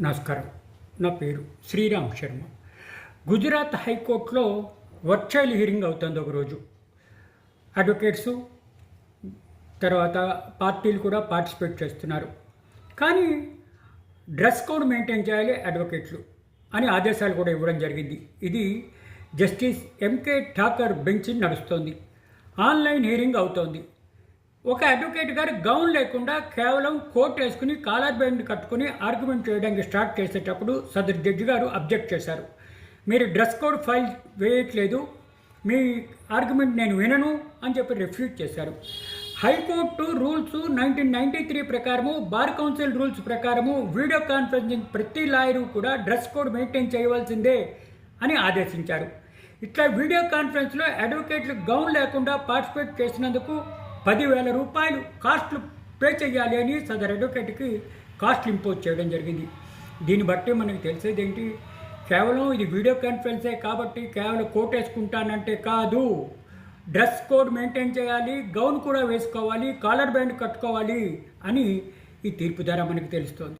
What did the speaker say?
నమస్కారం. నా పేరు శ్రీరామ్ శర్మ. గుజరాత్ హైకోర్టులో వర్చువల్ హియరింగ్ అవుతుంది ఒకరోజు. అడ్వకేట్సు తర్వాత పార్టీలు కూడా పార్టిసిపేట్ చేస్తున్నారు. కానీ డ్రెస్ కోడ్ మెయింటైన్ చేయాలి అడ్వకేట్లు అని ఆదేశాలు కూడా ఇవ్వడం జరిగింది. ఇది జస్టిస్ ఎంకే ఠాకర్ బెంచ్ నడుస్తోంది. ఆన్లైన్ హియరింగ్ అవుతోంది. ఒక అడ్వకేట్ గారు గౌన్ లేకుండా కేవలం కోట్ వేసుకుని కాలర్ బ్యాండ్ కట్టుకుని ఆర్గ్యుమెంట్ చేయడానికి స్టార్ట్ చేసేటప్పుడు సదరు జడ్జి గారు అబ్జెక్ట్ చేశారు. మీరు డ్రెస్ కోడ్ ఫైల్ వేయట్లేదు మీ ఆర్గ్యుమెంట్ నేను వినను అని చెప్పి రిఫ్యూజ్ చేశారు. High court rules nineteen ninety three ప్రకారము బార్ కౌన్సిల్ రూల్స్ ప్రకారము వీడియో కాన్ఫరెన్సింగ్ ప్రతి లాయరు కూడా డ్రెస్ కోడ్ మెయింటైన్ చేయవలసిందే అని ఆదేశించారు. ఇట్లా వీడియో కాన్ఫరెన్స్లో అడ్వకేట్లు గౌన్ లేకుండా పార్టిసిపేట్ చేసినందుకు పదివేల రూపాయలు కాస్ట్లు పే చేయాలి అని సదర్ అడ్వకేట్కి కాస్ట్లు ఇంపోజ్ చేయడం జరిగింది. దీన్ని బట్టి మనకి తెలిసేది ఏంటి కేవలం ఇది వీడియో కాన్ఫరెన్సే కాబట్టి కేవలం కోట్ వేసుకుంటానంటే కాదు. డ్రెస్ కోడ్ మెయింటైన్ చేయాలి గౌన్ కూడా వేసుకోవాలి కాలర్ బ్యాండ్ కట్టుకోవాలి అని ఈ తీర్పు ద్వారా మనకి తెలుస్తోంది.